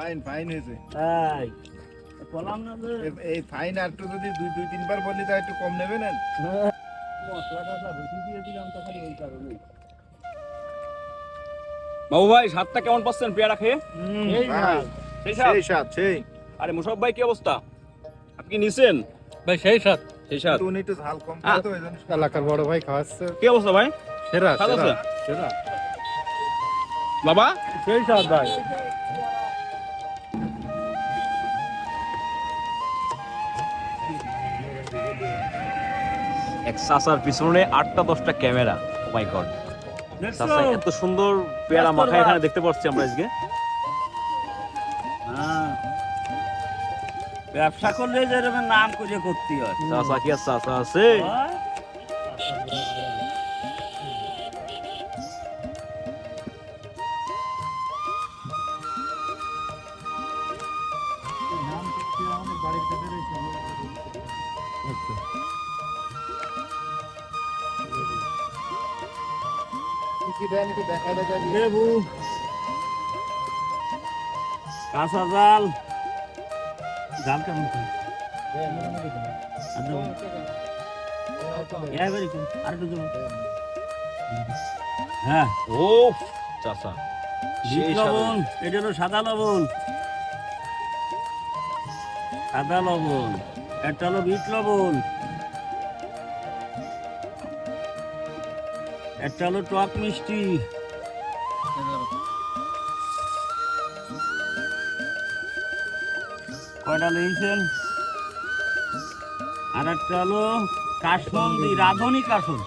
Fine fine হয়েছে। এই বললাম না যে এই ফাইন আর একটু যদি দুই দুই তিনবার বললি তা একটু কম নেবে না মশলা বেশি দিয়ে দিলাম তো খালি ওই কারণে বাবু ভাই স্বাদটা কেমন পাচ্ছেন পেয়ারা খেয়ে? সেই স্বাদ? সেই সাত সেই। আরে মুশারফ ভাই কি অবস্থা? আপনি কি নিছেন? ভাই সেই সাত সেই স্বাদ। উনি একটু ঝাল কম তো এলাকার বড় ভাই খাওয়াচ্ছে। কি অবস্থা ভাই? সেরা স্বাদ সেরা বাবা? সেই সাত ভাই। এক সাসার পিছনে আটটা দশটা ক্যামেরা। মাই গড সাসা এত সুন্দর পেয়ারা মাথায় এখানে দেখতে পাচ্ছি আমরা আজকে। হ্যাঁ। ব্যবসা করলে যেরকম নাম করে করতে হয়। সাসা কি আর সাসা আছে? লেবু। কাঁচা জাল। জাল কেমন হ্যাঁ। ও চাচা। সেই লবণ এটা হলো সাদা লবণ। সাদা লবণ। একটা হলো বিট লবণ। একটা হলো টক মিষ্টি। কয়টা লিখছেন আর একটা হলো কাশমন্দি রাধুনি কাসন।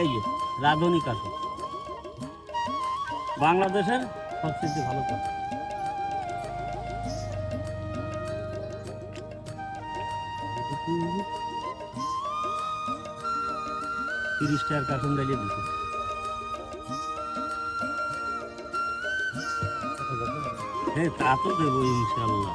এই যে, রাধুনি কাসন। বাংলাদেশের সবচেয়ে ভালো কথা তিরিশ টাকার ডালিয়ে হ্যাঁ তা তো দেবো ইনশাল্লাহ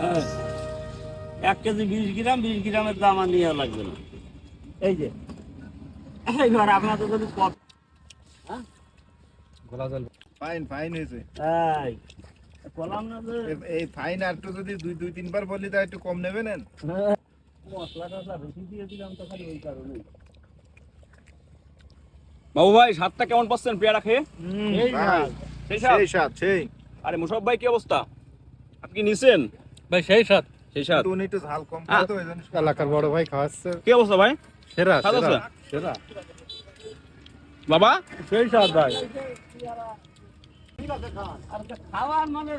হ্যাঁ। এক কেজি বিশ গ্রাম বিশ গ্রামের দাম আর নেওয়া লাগবে না। এই যে। এইবার আপনাদের যদি কত গোলা জল। ফাইন ফাইন হয়েছে। এই বললাম না যে এই ফাইন আর একটু যদি দুই দুই তিনবার বললি তা একটু কম নেবে না মশলা টসলা বেশি দিয়ে দিলাম তো খালি ওই কারণে। বাবু ভাই স্বাদটা কেমন পাচ্ছেন পেয়ারা খেয়ে? সেই স্বাদ সেই সাত সেই। আরে মুশারফ ভাই কি অবস্থা? আপনি নিছেন? ভাই সেই সাত সেই সাত উনি একটু ঝাল কম করে তো এজন্য জন্য এলাকার বড় ভাই খাওয়াচ্ছে। কি অবস্থা ভাই? সেরা সেরা সেরা। বাবা? সেই সাত ভাই। আর খাওয়ার মানে